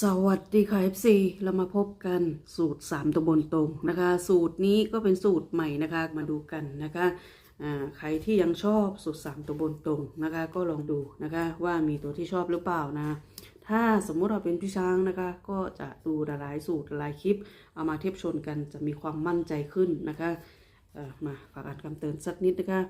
สวัสดีค่ะ FC เรามาพบกันสูตร 3ตัวบนตรงนะคะ สูตรนี้ก็เป็นสูตรใหม่นะคะมาดูกันนะคะใครที่ยังชอบสูตร 3ตัวบนตรงนะคะ ก็ลองดูนะคะว่ามีตัวที่ชอบหรือเปล่านะ ถ้าสมมุติเราเป็นพี่ช้างนะคะ ก็จะดูหลายสูตรหลายคลิป เอามาเทียบชนกันจะมีความมั่นใจขึ้นนะคะมาฝากอ่านคำเตือนสักนิดนะคะ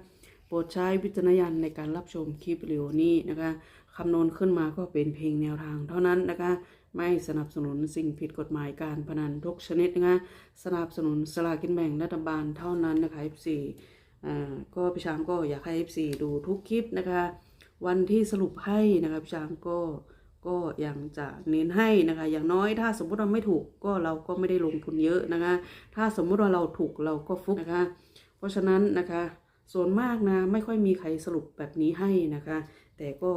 โปรดใช้วิจารณญาณในการรับชมคลิปวิดีโอนี้นะคะคำนวณขึ้นมาก็เป็นเพียงแนวทาง เท่านั้นนะคะ ไม่สนับสนุนสิ่งผิดกฎหมายการพนันทุกชนิดนะคะสนับสนุนสลากกินแบ่งรัฐบาลเท่านั้นนะคะ F4 อ่าก็พี่ช้างก็อยากให้ F4 ดูทุกคลิปนะคะ วันที่สรุปให้นะคะพี่ช้างก็ก็ยังจะเน้นให้นะคะ อย่างน้อยถ้าสมมุติเราไม่ถูกก็เราก็ไม่ได้ลงทุนเยอะนะคะ ถ้าสมมุติว่าเราถูกเราก็ฟุกนะคะ เพราะฉะนั้นนะคะ ส่วนมากนะ ไม่ค่อยมีใครสรุปแบบนี้ให้นะคะ แต่ก็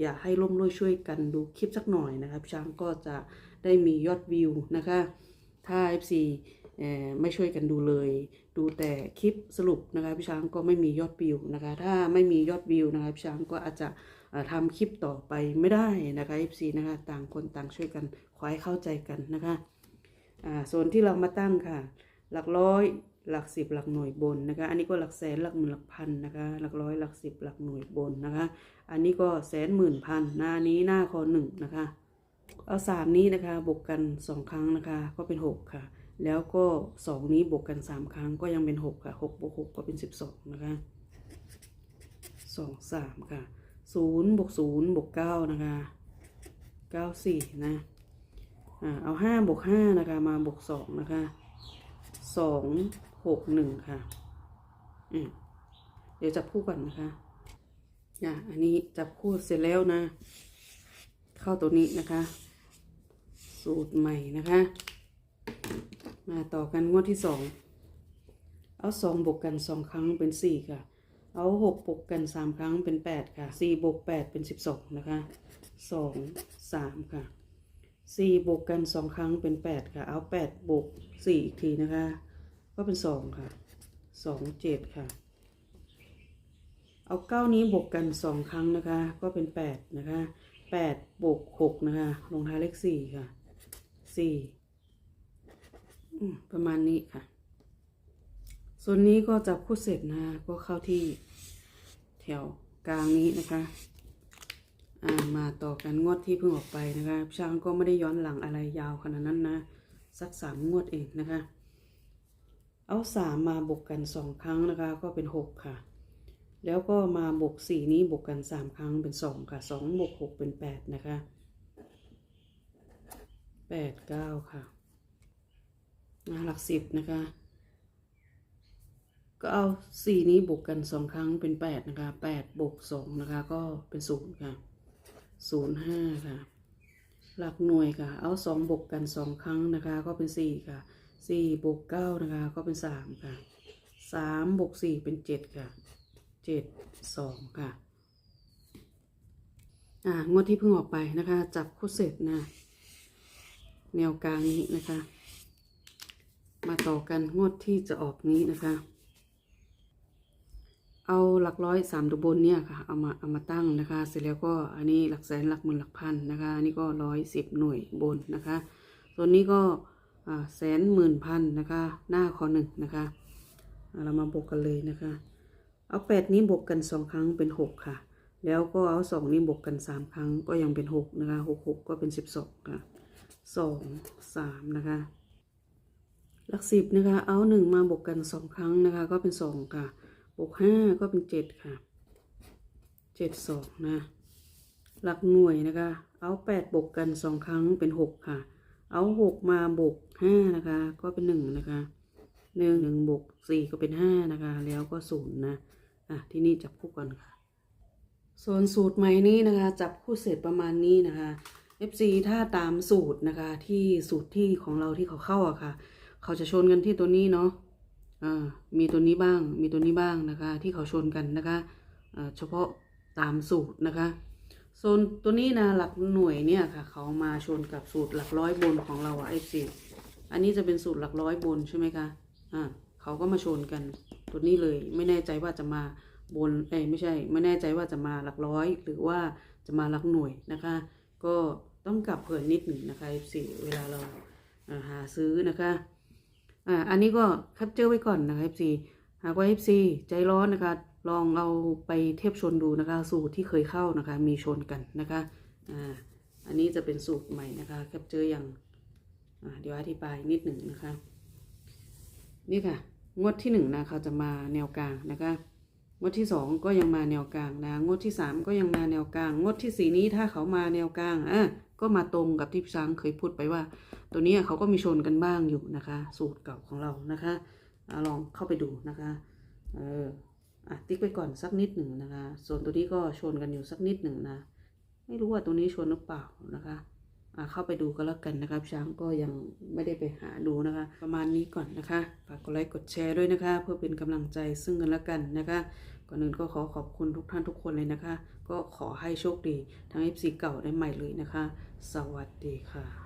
อยากให้ร่วมด้วยช่วยกันดูคลิปสักหน่อยนะคะพี่ช้างก็จะได้มียอดวิวนะคะ ถ้า FC เอ่อไม่ช่วยกันดูเลย ดูแต่คลิปสรุปนะคะพี่ช้างก็ไม่มียอดวิวนะคะ ถ้าไม่มียอดวิวนะคะพี่ช้างก็อาจจะเอ่อทำคลิปต่อไปไม่ได้นะคะ FC นะคะ ต่างคนต่างช่วยกันขอให้เข้าใจกันนะคะอ่าส่วนที่เรามาตั้งค่ะ หลักร้อย หลักสิบหลักหน่วยบนนะคะ อันนี้ก็หลักแสนหลักหมื่นหลักพันนะคะ หลักร้อยหลักสิบหลักหน่วยบนนะคะ อันนี้ก็แสนหมื่นพันหน้านี้หน้าคอหนึ่งนะคะ เอาสามนี้นะคะบวกกันสองครั้งนะคะ ก็เป็นหกค่ะ แล้วก็สองนี้บวกกันสามครั้งก็ยังเป็นหกค่ะหกบวกหกก็เป็นสิบสองนะคะสองสามค่ะศูนย์บวกศูนย์บวกเก้านะคะเก้าสี่นะอ่าเอาห้าบวกห้านะคะ มาบวกสองนะคะสอง หกหนึ่งค่ะ อืมเดี๋ยวจับคู่ก่อนนะคะอ่อันนี้จับคู่เสร็จแล้วนะ เข้าตัวนี้นะคะ สูตรใหม่นะคะ มาต่อกันงวดที่สอง เอาสองบวกกันสองครั้งเป็นสี่ค่ะ เอาหกบวกกันสามครั้งเป็นแปดค่ะสี่บวกแปดเป็นสิบสองนะคะสองสามค่ะสี่บวกกันสองครั้งเป็นแปดค่ะ เอาแปดบวกสี่อีกทีนะคะ ก็เป็นสองค่ะสองเจ็ดค่ะ เอาเก้านี้บวกกันสองครั้งนะคะ ก็เป็นแปดนะคะแปดบวกหกนะคะ ลงท้ายเลขสี่ค่ะสี่ประมาณนี้ค่ะ ส่วนนี้ก็จับคู่เสร็จนะะก็เข้าที่แถวกลางนี้นะคะามาต่อกันงวดที่เพิ่งออกไปนะคะช้างก็ไม่ได้ย้อนหลังอะไรยาวขนาดนั้นนะ สักสามงวดเองนะคะ เอาสามมาบวกกันสองครั้งนะคะ ก็เป็นหกค่ะ แล้วก็มาบวกสี่นี้บวกกันสามครั้งเป็นสองค่ะสองบวกหกเป็นแปดนะคะแปดเก้าค่ะมาหลักสิบนะคะ ก็เอาสี่นี้บวกกันสองครั้งเป็นแปดนะคะแปดบวกสองนะคะ ก็เป็นศูนย์ค่ะศูนย์ห้าค่ะ หลักหน่วยค่ะ เอาสองบวกกันสองครั้งนะคะ ก็เป็นสี่ค่ะ สี่บวกเก้านะคะ ก็เป็นสามค่ะสามบวกสี่เป็นเจ็ดค่ะเจ็ดสองค่ะ อ่างวดที่เพิ่งออกไปนะคะ จับคู่เสร็จนะแนวกลางนี้นะคะ มาต่อกันงวดที่จะออกนี้นะคะ เอาหลักร้อยสามตัวบนเนี่ยค่ะ เอามาเอามาตั้งนะคะ เสร็จแล้วก็อันนี้หลักแสนหลักหมื่นหลักพันนะคะ อันนี้ก็ร้อยสิบหน่วยบนนะคะ ส่วนนี้ก็ แสนหมื่นพันนะคะ หน้าคอหนึ่งนะคะ เรามาบวกกันเลยนะคะ เอาแปดนี้บวกกันสองครั้งเป็นหกค่ะ แล้วก็เอาสองนี้บวกกันสามครั้งก็ยังเป็นหกนะคะหกหกก็เป็นสิบสองค่ะสองสามนะคะหลักสิบนะคะ เอาหนึ่งมาบวกกันสองครั้งนะคะ ก็เป็นสองค่ะ บวกห้าก็เป็นเจ็ดค่ะเจ็ดสองนะ หลักหน่วยนะคะ เอาแปดบวกกันสองครั้งเป็นหกค่ะ เอาหกมาบวกห้านะคะ ก็เป็นหนึ่งนะคะหนึ่งหนึ่งบวกสี่ก็เป็นห้านะคะ แล้วก็ศูนย์นะอะที่นี่จับคู่กันค่ะ ส่วนสูตรใหม่นี้นะคะ จับคู่เสร็จประมาณนี้นะคะ FC ถ้าตามสูตรนะคะ ที่สูตรที่ของเราที่เขาเข้าอะค่ะ เขาจะชนกันที่ตัวนี้เนาะอ่ามีตัวนี้บ้าง มีตัวนี้บ้างนะคะ ที่เขาชนกันนะคะอ่าเฉพาะตามสูตรนะคะ ส่วนตัวนี้นะหลักหน่วยเนี่ยค่ะ เขามาชนกับสูตรหลักร้อยบนของเราอะเอฟซีอันนี้จะเป็นสูตรหลักร้อยบนใช่ไหมคะอ่าเขาก็มาชนกันตัวนี้เลย ไม่แน่ใจว่าจะมาบนเอ้ไม่ใช่ ไม่แน่ใจว่าจะมาหลักร้อย หรือว่าจะมาหลักหน่วยนะคะ ก็ต้องกลับเผื่อนิดหนึ่งนะคะ FC เวลาเราหาซื้อนะคะอ่าอันนี้ก็แคปเจอไว้ก่อนนะคะ FC หากว่า FC ใจร้อนนะคะ ลองเอาไปเทียบชนดูนะคะ สูตรที่เคยเข้านะคะ มีชนกันนะคะอ่าอันนี้จะเป็นสูตรใหม่นะคะแคปเจอร์อย่างอ่าเดี๋ยวอธิบายนิดหนึ่งนะคะ นี่ค่ะ งวดที่หนึ่งนะเขาจะมาแนวกลางนะคะงวดที่สองก็ยังมาแนวกลางนะ งวดที่สามก็ยังมาแนวกลาง งวดที่สี่นี้ถ้าเขามาแนวกลางอะก็มาตรงกับที่พี่ช้างเคยพูดไปว่า ตัวนี้เขาก็มีชนกันบ้างอยู่นะคะ สูตรเก่าของเรานะคะอะลองเข้าไปดูนะคะ เออ ติ๊กไปก่อนสักนิดหนึ่งนะคะ ส่วนตัวนี้ก็ชนกันอยู่สักนิดหนึ่งนะ ไม่รู้ว่าตัวนี้ชนหรือเปล่านะคะอะเข้าไปดูก็แล้วกันนะครับ ช้างก็ยังไม่ได้ไปหาดูนะคะ ประมาณนี้ก่อนนะคะฝากกดไลค์กดแชร์ด้วยนะคะ เพื่อเป็นกำลังใจซึ่งกันและกันนะคะก่อนอื่นก็ขอขอบคุณทุกท่านทุกคนเลยนะคะ ก็ขอให้โชคดีทั้ง FC เก่าได้ใหม่เลยนะคะ สวัสดีค่ะ